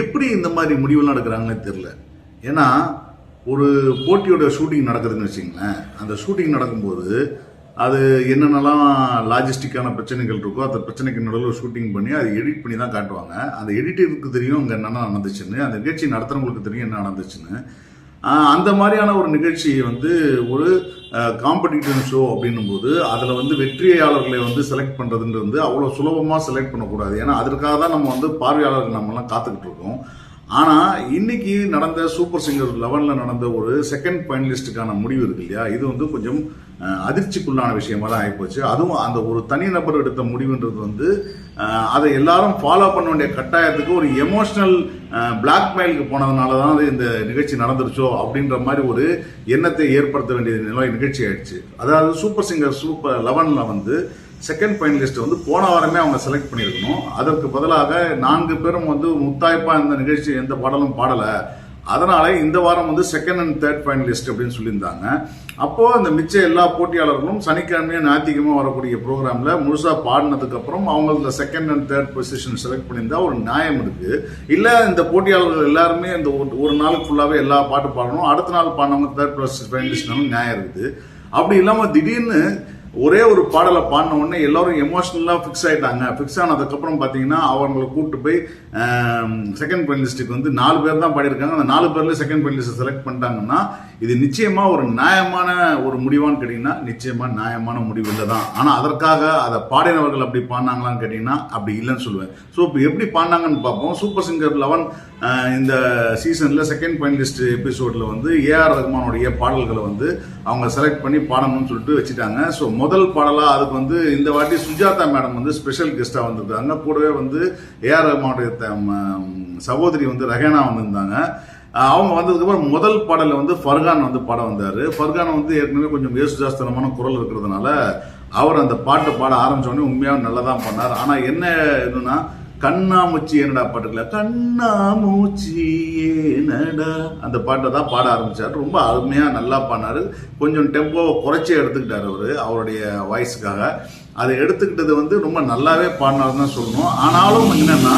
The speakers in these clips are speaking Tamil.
எப்படி இந்த மாதிரி முடிவுலாம் எடுக்கிறாங்கன்னே தெரில ஏன்னா ஒரு போட்டியோட ஷூட்டிங் நடக்குதுன்னு வச்சிங்களேன் அந்த ஷூட்டிங் நடக்கும்போது அது என்னென்னலாம் லாஜிஸ்டிக்கான பிரச்சனைகள் இருக்கோ அந்த பிரச்சனைக்கு நடுவில் ஷூட்டிங் பண்ணி அதை எடிட் பண்ணி தான் காட்டுவாங்க. அந்த எடிட்டருக்கு தெரியும் அங்கே என்னென்ன நடந்துச்சுன்னு அந்த நிகழ்ச்சி நடத்துகிறவங்களுக்கு தெரியும் என்ன நடந்துச்சுன்னு. அந்த மாதிரியான ஒரு நிகழ்ச்சியை வந்து ஒரு காம்படிட்டிவ் ஷோ அப்படின்னும் போது அதில் வந்து வெற்றியாளர்களை வந்து செலக்ட் பண்ணுறதுன்றது அவ்வளோ சுலபமாக செலக்ட் பண்ணக்கூடாது. ஏன்னா அதற்காக தான் நம்ம வந்து பார்வையாளர்கள் நம்மலாம் காத்துக்கிட்டு இருக்கோம். ஆனால் இன்னைக்கு நடந்த சூப்பர் சிங்கர் லெவனில் நடந்த ஒரு செகண்ட் ஃபைனலிஸ்ட்டுக்கான முடிவு இருக்கு இல்லையா? இது வந்து கொஞ்சம் அதிர்ச்சிக்குள்ளான விஷயமா தான் ஆகிப்போச்சு அதுவும் அந்த ஒரு தனிநபர் எடுத்த முடிவுன்றது வந்து அதை எல்லாரும் ஃபாலோ பண்ண வேண்டிய கட்டாயத்துக்கு ஒரு எமோஷனல் பிளாக்மெயிலுக்கு போனதுனால தான் அது இந்த நிகழ்ச்சி நடந்துருச்சோ அப்படின்ற மாதிரி ஒரு எண்ணத்தை ஏற்படுத்த வேண்டிய நிலை நிகழ்ச்சி ஆயிடுச்சு. அதாவது சூப்பர் சிங்கர் சூப்பர் லெவனில் வந்து செகண்ட் ஃபைனலிஸ்ட் வந்து போன வாரமே அவங்க செலக்ட் பண்ணியிருக்கணும். அதற்கு பதிலாக நான்கு பேரும் வந்து முத்தாய்ப்பா இந்த நிகழ்ச்சி எந்த பாடலும் பாடலை. அதனால இந்த வாரம் வந்து செகண்ட் அண்ட் தேர்ட் ஃபைனலிஸ்ட் அப்படின்னு சொல்லியிருந்தாங்க. அப்போ அந்த மிச்ச எல்லா போட்டியாளர்களும் சனிக்கிழமையும் ஞாயிற்றுக்கிழமை வரக்கூடிய ப்ரோக்ராம்ல முழுசா பாடினதுக்கு அப்புறம் அவங்கள second and third position select பண்ணியிருந்தா ஒரு நியாயம் இருக்கு. இல்ல இந்த போட்டியாளர்கள் எல்லாருமே இந்த ஒரு- ஒரு நாளுக்கு ஃபுல்லாவே எல்லா பாட்டு பாடணும். அடுத்த நாள் பாடினவங்க தேர்ட் பிளஸ் ஃபைனலிஸ்ட்னாலும் நியாயம் இருக்குது. அப்படி இல்லாம திடீர்னு ஒரே ஒரு பாடலை பாடின உடனே எல்லாரும் எமோஷனலாக ஃபிக்ஸ் ஆகிட்டாங்க ஃபிக்ஸ் ஆனதுக்கப்புறம் பார்த்தீங்கன்னா அவங்களை கூப்பிட்டு போய் செகண்ட் ஃபைனலிஸ்ட்டுக்கு வந்து நாலு பேர் தான் பாடியிருக்காங்க. அந்த நாலு பேரில் செகண்ட் ஃபைனலிஸ்ட் செலக்ட் பண்ணிட்டாங்கன்னா இது நிச்சயமாக ஒரு நியாயமான ஒரு முடிவான்னு கேட்டிங்கன்னா நிச்சயமாக நியாயமான முடிவு இல்லை தான். ஆனால் அதற்காக அதை பாடினவர்கள் அப்படி பாடினாங்களான்னு கேட்டிங்கன்னா அப்படி இல்லைன்னு சொல்லுவேன். ஸோ இப்போ எப்படி பாடினாங்கன்னு பார்ப்போம். சூப்பர் சிங்கர் லெவன் இந்த சீசனில் செகண்ட் ஃபைனலிஸ்ட் எபிசோடில் வந்து ஏஆர் ரஹ்மானுடைய பாடல்களை வந்து அவங்க செலக்ட் பண்ணி பாடணும்னு சொல்லிட்டு வச்சுட்டாங்க. ஸோ முதல் பாடலாக அதுக்கு வந்து இந்த வாட்டி சுஜாதா மேடம் வந்து ஸ்பெஷல் கெஸ்ட்டாக வந்திருக்காங்க கூடவே வந்து ஏஆர் ரஹ்மானுடைய த- சகோதரி வந்து ரஹேனா வந்திருந்தாங்க. அவங்க வந்ததுக்கப்புறம் முதல் பாடலில் வந்து ஃபர்கான் வந்து பாட வந்தார். ஃபர்கான் வந்து ஏற்கனவே கொஞ்சம் வேசுஜாஸ்தனமான குரல் இருக்கிறதுனால அவர் அந்த பாட்டு பாட ஆரம்பிச்ச உண்மையாக நல்லா தான் பண்ணார். ஆனால் என்ன என்னன்னா கண்ணாமூச்சி என்னடா பாட்டுல கண்ணாமூச்சி ஏனடா அந்த பாட்டை தான் பாட ஆரம்பித்தார் ரொம்ப அருமையாக நல்லா பாடினாரு. கொஞ்சம் டெம்போவை குறைச்சி எடுத்துக்கிட்டார் அவர் அவருடைய வாய்ஸுக்காக அதை எடுத்துக்கிட்டது வந்து ரொம்ப நல்லாவே பாடினாருன்னு தான் சொல்லணும். ஆனாலும் என்னென்னா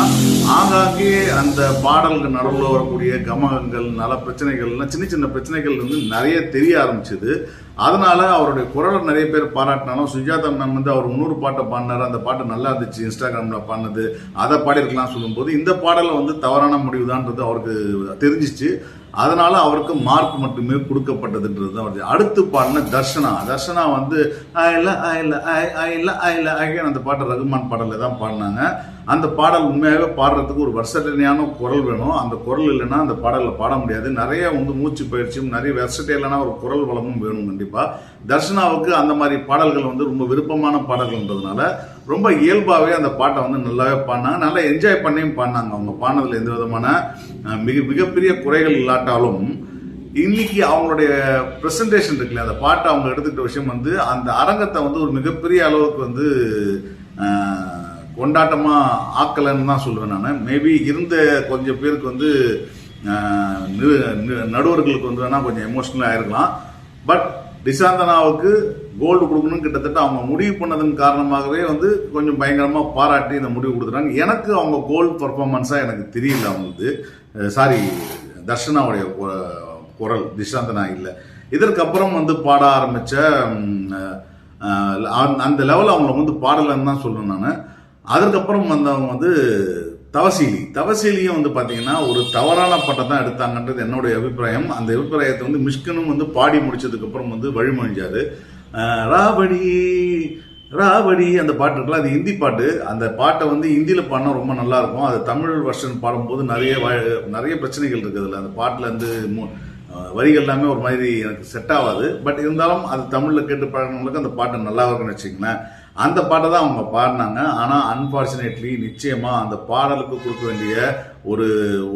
ஆங்காங்கே அந்த பாடல்கள் நடுவில் வரக்கூடிய கமகங்கள் நல பிரச்சனைகள்லாம் சின்ன சின்ன பிரச்சனைகள் வந்து நிறைய தெரிய ஆரம்பிச்சது. அதனால அவருடைய குரலை நிறைய பேர் பாராட்டினாலும் சுஜாதா மேம் வந்து அவர் இன்னொரு பாட்டை பாடினாரு. அந்த பாட்டு நல்லா இருந்துச்சு இன்ஸ்டாகிராமில் பாடினது. அதை பாடியிருக்கலாம் சொல்லும்போது இந்த பாடலை வந்து தவறான முடிவுதான்றது அவருக்கு தெரிஞ்சிச்சு. அதனால அவருக்கு மார்க் மட்டுமே கொடுக்கப்பட்டதுன்றது தான் அடுத்து பாடின தர்ஷனா. தர்ஷனா வந்து இல்லை ஐல இல்லை ஐல ஐல அந்த பாட்டை ரகுமான் பாடலில் தான் பாடினாங்க. அந்த பாடல் உண்மையாகவே பாடுறதுக்கு ஒரு வருஷத்தனையான குரல் வேணும். அந்த குரல் இல்லைன்னா அந்த பாடலில் பாட முடியாது. நிறைய வந்து மூச்சு பயிற்சியும் நிறைய வெர்சட்டைலான ஒரு குரல் வளமும் வேணும் கண்டிப்பாக தர்ஷனாவுக்கு அந்த மாதிரி பாடல்கள் வந்து ரொம்ப விருப்பமான பாடல்கள்ன்றதுனால ரொம்ப இயல்பாகவே அந்த பாட்டை வந்து நல்லாவே பாடினாங்க. நல்லா என்ஜாய் பண்ணியும் பாடினாங்க அவங்க. பாடினதில் எந்த விதமான மிக மிகப்பெரிய குறைகள் இல்லாட்டாலும் இன்னைக்கு அவங்களுடைய ப்ரெசன்டேஷன் இருக்குல்ல அந்த பாட்டை அவங்க எடுத்துக்கிட்ட விஷயம் வந்து அந்த அரங்கத்தை வந்து ஒரு மிகப்பெரிய அளவுக்கு வந்து கொண்டாட்டமாக ஆக்கலைன்னு தான் சொல்லுவேன் நான். மேபி இருந்த கொஞ்சம் பேருக்கு வந்து நடுவர்களுக்கு வந்து வேணால் கொஞ்சம் எமோஷ்னலாக இருக்கலாம். பட் டிசாந்தனாவுக்கு கோல்டு கொடுக்கணும்னு கிட்டத்தட்ட அவங்க முடிவு பண்ணதன் காரணமாகவே வந்து கொஞ்சம் பயங்கரமாக பாராட்டி இந்த முடிவு கொடுத்துட்டாங்க. எனக்கு அவங்க கோல்டு பர்ஃபார்மன்ஸாக எனக்கு தெரியல அவங்களுக்கு. சாரி தர்ஷனாவுடைய கு- குரல் திஷாந்தனா இல்லை. இதற்கப்புறம் வந்து பாட ஆரம்பித்த அந்த- லெவலில் அவங்கள வந்து பாடலைன்னு தான் சொல்லணும் நான். அதற்கப்புறம் வந்தவங்க வந்து தவசீலி. தவசீலியும் வந்து பார்த்தீங்கன்னா ஒரு தவறான பட்டம் தான் எடுத்தாங்கன்றது என்னுடைய அபிப்பிராயம். அந்த அபிப்பிராயத்தை வந்து மிஷ்கனும் வந்து பாடி முடிச்சதுக்கப்புறம் வந்து வழிமொழிஞ்சாரு. ராவடி ராவடி அந்த பாட்டு இருக்குல்ல அது ஹிந்தி பாட்டு. அந்த பாட்டை வந்து ஹிந்தியில் பாடினா ரொம்ப நல்லா இருக்கும் அது தமிழ் வருஷன் பாடும்போது நிறைய நிறைய பிரச்சனைகள் இருக்குது அதுல. அந்த பாட்டில் வந்து மு- வரிகள் எல்லாமே ஒரு மாதிரி எனக்கு செட் ஆகாது. பட் இருந்தாலும் அது தமிழில் கேட்டு பழகினவங்களுக்கு அந்த பாட்டு நல்லா இருக்குன்னு வச்சுங்களேன் அந்த பாட்டை தான் அவங்க பாடினாங்க. ஆனால் அன்பார்ச்சுனேட்லி நிச்சயமாக அந்த பாடலுக்கு கொடுக்க வேண்டிய ஒரு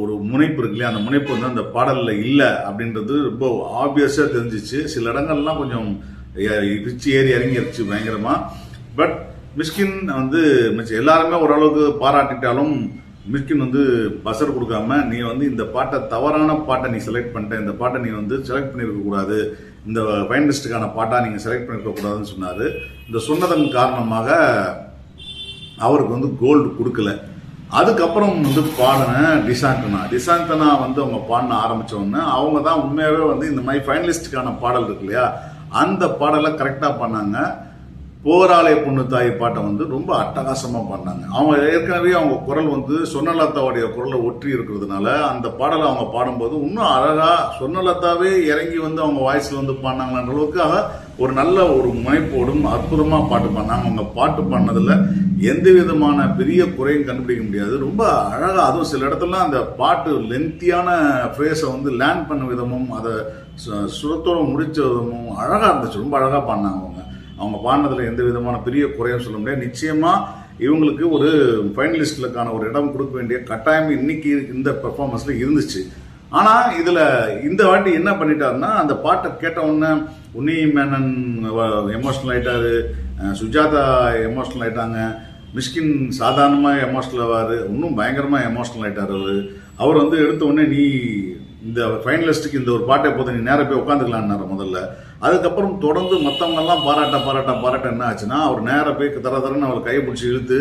ஒரு முனைப்பு இருக்கு இல்லையா? அந்த முனைப்பு வந்து அந்த பாடலில் இல்லை அப்படின்றது ரொம்ப ஆப்வியஸாக தெரிஞ்சிச்சு. சில இடங்கள்லாம் கொஞ்சம் பிச்சு ஏறி இறங்கிருச்சு பயங்கரமா. பட் மிஸ்கின் வந்து எல்லாருமே ஓரளவுக்கு பாராட்டிட்டாலும் மிஸ்கின் வந்து பசர் கொடுக்காம நீ வந்து இந்த பாட்டை தவறான பாட்டை நீ செலக்ட் பண்ணிட்ட இந்த பாட்டை நீ வந்து செலக்ட் பண்ணியிருக்க கூடாது இந்த ஃபைனலிஸ்டுக்கான பாட்டா நீங்க செலக்ட் பண்ணிருக்க கூடாதுன்னு சொன்னாரு. இந்த சொன்னதன் காரணமாக அவருக்கு வந்து கோல்டு கொடுக்கல. அதுக்கப்புறம் வந்து பாடின டிசாந்தனா டிசாந்தனா வந்து அவங்க பாடின ஆரம்பிச்ச அவங்க தான் உண்மையாகவே வந்து இந்த மாதிரி ஃபைனலிஸ்டுக்கான பாடல் இருக்கு இல்லையா? அந்த பாடலை கரெக்டாக பண்ணாங்க. போராளே பொண்ணு தாய் பாட்டை வந்து ரொம்ப அட்டகாசமாக பண்ணாங்க. அவங்க ஏற்கனவே அவங்க குரல் வந்து சொன்னலதாவுடைய குரலை ஒற்றி இருக்கிறதுனால அந்த பாடலை அவங்க பாடும்போது இன்னும் அழகாக சொன்னலதாவே இறங்கி வந்து அவங்க வாய்ஸில் வந்து பாடினாங்கன்ற அளவுக்காக ஒரு நல்ல ஒரு முனைப்போடும் அற்புதமாக பாட்டு பண்ணாங்க. அவங்க பாட்டு பாடினதில் எந்த விதமான பெரிய குறையும் கண்டுபிடிக்க முடியாது. ரொம்ப அழகாக அதுவும் சில இடத்துல அந்த பாட்டு லென்த்தியான ஃப்ரேஸை வந்து லேண்ட் பண்ண விதமும் அதை சுரத்தோடு முடிச்ச விதமும் அழகாக இருந்துச்சு. ரொம்ப அழகாக பாடினாங்க அவங்க. அவங்க பாடினதில் எந்த விதமான பெரிய குறையும் சொல்ல முடியாது. நிச்சயமாக இவங்களுக்கு ஒரு ஃபைனலிஸ்டுகளுக்கான ஒரு இடம் கொடுக்க வேண்டிய கட்டாயம் இன்னைக்கு இந்த பெர்ஃபார்மன்ஸில் இருந்துச்சு. ஆனால் இதில் இந்த வாட்டி என்ன பண்ணிட்டாருன்னா அந்த பாட்டை கேட்டவுடனே உன்னி மேனன் எமோஷனல் ஆகிட்டாரு சுஜாதா எமோஷனல் ஆயிட்டாங்க. மிஷ்கின் சாதாரணமாக எமோஷனல் ஆவார். இன்னும் பயங்கரமாக எமோஷனல் ஆகிட்டார் அவர். அவர் வந்து எடுத்த உடனே நீ இந்த ஃபைனலிஸ்ட்டுக்கு இந்த ஒரு பாட்டை போது நீ நேராக போய் உட்காந்துக்கலான்னாரு முதல்ல. அதுக்கப்புறம் தொடர்ந்து மற்றவங்கெல்லாம் பாராட்ட பாராட்ட பாராட்ட என்ன ஆச்சுன்னா அவர் நேரம் போய் தர தரன்னு அவர் கையை பிடிச்சி இழுத்து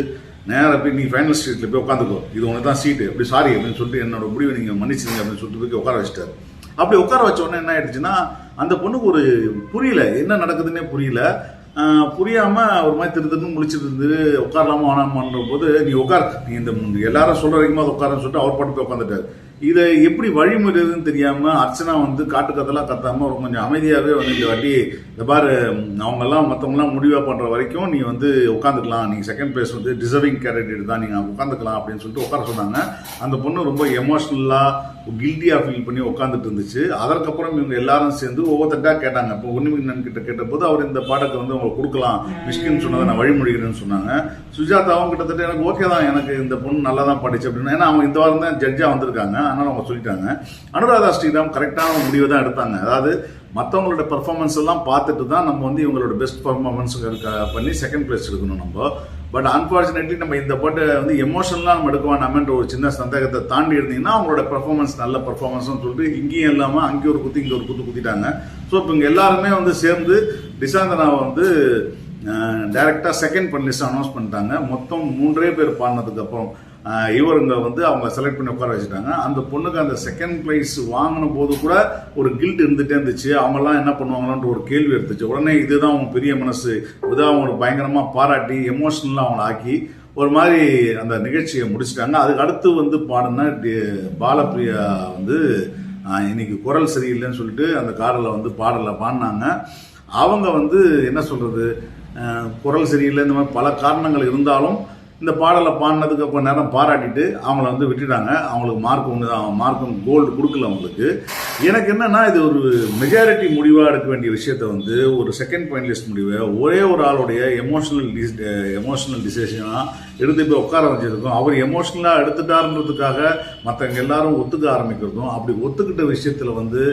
நேராக போய் நீ ஃபைனல் ஸ்ட்ரீட்டில் போய் உட்காந்துக்கோ. இது உனக்கு தான் சீட்டு அப்படி சாரி அப்படின்னு சொல்லிட்டு என்னோட முடிவை நீங்கள் மன்னிச்சிங்க அப்படின்னு சொல்லிட்டு போய் உட்கார வச்சிட்டாரு. அப்படி உட்கார வச்ச உடனே என்ன ஆயிடுச்சுன்னா அந்த பொண்ணுக்கு ஒரு புரியல. என்ன நடக்குதுன்னே புரியல. புரியாமல் ஒரு மாதிரி திரு திருன்னு முடிச்சிட்டு இருந்து உட்காரலாமா வேணாமான்ற போது நீ உட்கார். நீ இந்த எல்லாரும் சொல்ற வரைக்கும் அது உட்காரன்னு சொல்லிட்டு அவர் பாட்டு போய் உட்காந்துட்டாரு. இதை எப்படி வழிமுறைன்னு தெரியாம அர்ச்சனா வந்து காட்டு கதெல்லாம் கத்தாம ரொம்ப கொஞ்சம் அமைதியாவே வந்து இந்த வாட்டி இந்த பாரு அவங்க எல்லாம் மத்தவங்க எல்லாம் முடிவா பண்ற வரைக்கும் நீ வந்து உட்காந்துக்கலாம் நீங்கள் செகண்ட் பிளேஸ் வந்து டிசர்விங் கேண்டிடேட் தான் நீங்க உட்காந்துக்கலாம் அப்படின்னு சொல்லிட்டு உட்கார சொன்னாங்க. அந்த பொண்ணு ரொம்ப எமோஷனலா கில்ட்டியா ஃபீல் பண்ணி உட்காந்துட்டு இருந்துச்சு. அதற்கப்புறம் இவங்க எல்லாரும் சேர்ந்து ஒவ்வொருத்தட்டா கேட்டாங்க. இப்போ உன்னிமின் கிட்ட கேட்டபோது அவர் இந்த பாடத்தை வந்து உங்களுக்கு கொடுக்கலாம். மிஷ்கின்னு சொன்னதை நான் வழிமொழிகிறேன்னு சொன்னாங்க. சுஜாதாவும் கிட்டத்தட்ட எனக்கு ஓகே தான். எனக்கு இந்த பொண்ணு நல்லா தான் படிச்சு அப்படின்னு. ஏன்னா அவங்க இந்த வாரம் தான் ஜட்ஜா வந்திருக்காங்க. அதனால அவங்க சொல்லிட்டாங்க அனுராதா ஸ்ரீராம் கரெக்டான முடிவு தான் எடுத்தாங்க. அதாவது மற்றவங்களோட பெர்ஃபார்மன்ஸ் எல்லாம் பார்த்துட்டு தான் நம்ம வந்து இவங்களோட பெஸ்ட் பர்ஃபார்மன்ஸ் பண்ணி செகண்ட் பிளேஸ் எடுக்கணும் நம்ம. பட் அன்ஃபார்ச்சுனேட்லி நம்ம இந்த பாட்டை வந்து எமோஷனலாக நம்ம எடுக்க வேண்டாமன்ற ஒரு சின்ன சந்தேகத்தை தாண்டி இருந்தீங்கன்னா அவங்களோட பெர்ஃபார்மன்ஸ் நல்ல பெர்ஃபார்மன்ஸ்னு சொல்லிட்டு இங்கேயும் இல்லாமல் அங்கே ஒரு குத்து இங்கே ஒரு குத்து குத்திட்டாங்க. ஸோ இப்போ இங்கே எல்லாருமே வந்து சேர்ந்து டிசாந்தனாவை வந்து டைரெக்டாக செகண்ட் பண்ணலிஸ்ட் அனௌன்ஸ் பண்ணிட்டாங்க. மொத்தம் மூன்றே பேர் பாடினதுக்கு அப்புறம் இவருங்க வந்து அவங்க செலக்ட் பண்ணி உட்கார வச்சுட்டாங்க. அந்த பொண்ணுக்கு அந்த செகண்ட் பிரைஸ் வாங்கின போது கூட ஒரு கில்ட் இருந்துகிட்டே இருந்துச்சு. அவங்கெல்லாம் என்ன பண்ணுவாங்களான்ற ஒரு கேள்வி எடுத்துச்சு. உடனே இதுதான் அவங்க பெரிய மனசு. இதுதான் அவங்களை பயங்கரமாக பாராட்டி எமோஷனலாக அவங்கள ஆக்கி ஒரு மாதிரி அந்த நிகழ்ச்சியை முடிச்சிட்டாங்க. அதுக்கு அடுத்து வந்து பாடின டி- பாலப்பிரியா வந்து இன்னைக்கு குரல் சரியில்லைன்னு சொல்லிட்டு அந்த காரில் வந்து பாடலை பாடினாங்க. அவங்க வந்து என்ன சொல்கிறது குரல் சரியில்லை இந்த மாதிரி பல காரணங்கள் இருந்தாலும் இந்த பாடலை பாடினதுக்கு கொஞ்ச நேரம் பாராட்டிட்டு அவங்கள வந்து விட்டுட்டாங்க. அவங்களுக்கு மார்க் ஒன்று தான். மார்க்கும் கோல்டு கொடுக்கல அவங்களுக்கு. எனக்கு என்னன்னா இது ஒரு மெஜாரிட்டி முடிவாக எடுக்க வேண்டிய விஷயத்த வந்து ஒரு செகண்ட் பாயிண்ட் லிஸ்ட் முடிவை ஒரே ஒரு ஆளுடைய எமோஷனல் எமோஷனல் டிசிஷனாக எடுத்து போய் உட்கார வச்சிருக்கோம். அவர் எமோஷனலாக எடுத்துட்டாருன்றதுக்காக மற்றவங்க எல்லாரும் ஒத்துக்க ஆரம்பிக்கிறதும் அப்படி ஒத்துக்கிட்ட விஷயத்தில் வந்து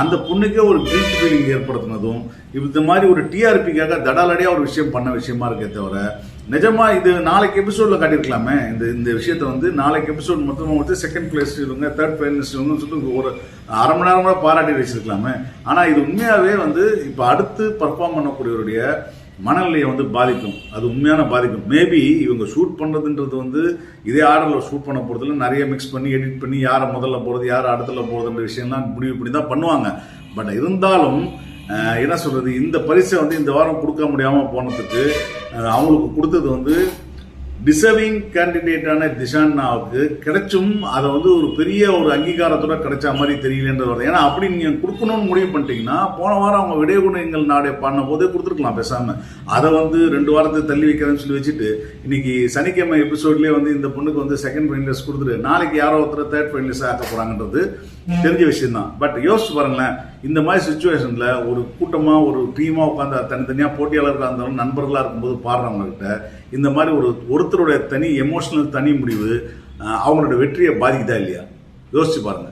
அந்த பொண்ணுக்கே ஒரு கில்ட் ஃபீலிங் ஏற்படுத்தினதும் இந்த மாதிரி ஒரு டிஆர்பிக்காக தடாலடியாக ஒரு விஷயம் பண்ண விஷயமா இருக்கே தவிர நிஜமா இது நாளைக்கு எபிசோட்ல காட்டியிருக்கலாமே? இந்த இந்த விஷயத்தை வந்து நாளைக்கு எபிசோட் மொத்தமாக வந்து செகண்ட் பிளேஸ் இவங்க தேர்ட் பிளேஸ் இவங்கன்னு சொல்லிட்டு ஒரு அரை மணி நேரம் கூட பாராட்டி வச்சிருக்கலாமே? ஆனால் இது உண்மையாகவே வந்து இப்போ அடுத்து பர்ஃபார்ம் பண்ணக்கூடியவருடைய மனநிலையை வந்து பாதிக்கும். அது உண்மையான பாதிக்கும். மேபி இவங்க ஷூட் பண்ணுறதுன்றது வந்து இதே ஆர்டரில் ஷூட் பண்ண போகிறதுல நிறைய மிக்ஸ் பண்ணி எடிட் பண்ணி யாரை முதல்ல போகிறது யார் அடுத்துல போகிறதுன்ற விஷயம்லாம் முடிவு பண்ணி தான் பண்ணுவாங்க. பட் இருந்தாலும் என்ன சொல்கிறது இந்த பரிசை வந்து இந்த வாரம் கொடுக்க முடியாமல் போனதுக்கு அவங்களுக்கு கொடுத்தது வந்து டிசர்விங் கேண்டிடேட்டான திஷான்னாவுக்கு கிடைச்சும் அதை வந்து ஒரு பெரிய ஒரு அங்கீகாரத்தோட கிடைச்ச மாதிரி தெரியலன்றது வருது ஏன்னா அப்படி நீங்கள் கொடுக்கணும்னு முடிவு பண்ணிட்டீங்கன்னா போன வாரம் அவங்க விடயகுணங்கள் நாடே பாடின போதே கொடுத்துருக்கலாம் பேசாமல் அதை வந்து ரெண்டு வாரத்தை தள்ளி வைக்கிறேன்னு சொல்லி வச்சுட்டு இன்னைக்கு சனிக்கிழமை எபிசோட்லேயே வந்து இந்த பொண்ணுக்கு வந்து செகண்ட் ஃபைனலிஸ்ட் கொடுத்துட்டு நாளைக்கு யாரோ ஒருத்தர் தேர்ட் ஃபைனலிஸ்ட் ஆக்க போகிறாங்கன்றது தெரிஞ்ச விஷயம் தான் பட் யோசிச்சு பாருங்களேன் இந்த மாதிரி சுச்சுவேஷனில் ஒரு கூட்டமாக ஒரு டீமாக உட்காந்து தனித்தனியாக போட்டியாளர்களாக இருந்தாலும் நண்பர்களாக இருக்கும்போது பாடுறவங்ககிட்ட இந்த மாதிரி ஒரு ஒருத்தருடைய தனி எமோஷனல் தனி முடிவு அவங்களோட வெற்றியை பாதிக்குதா இல்லையா? யோசிச்சு பாருங்க.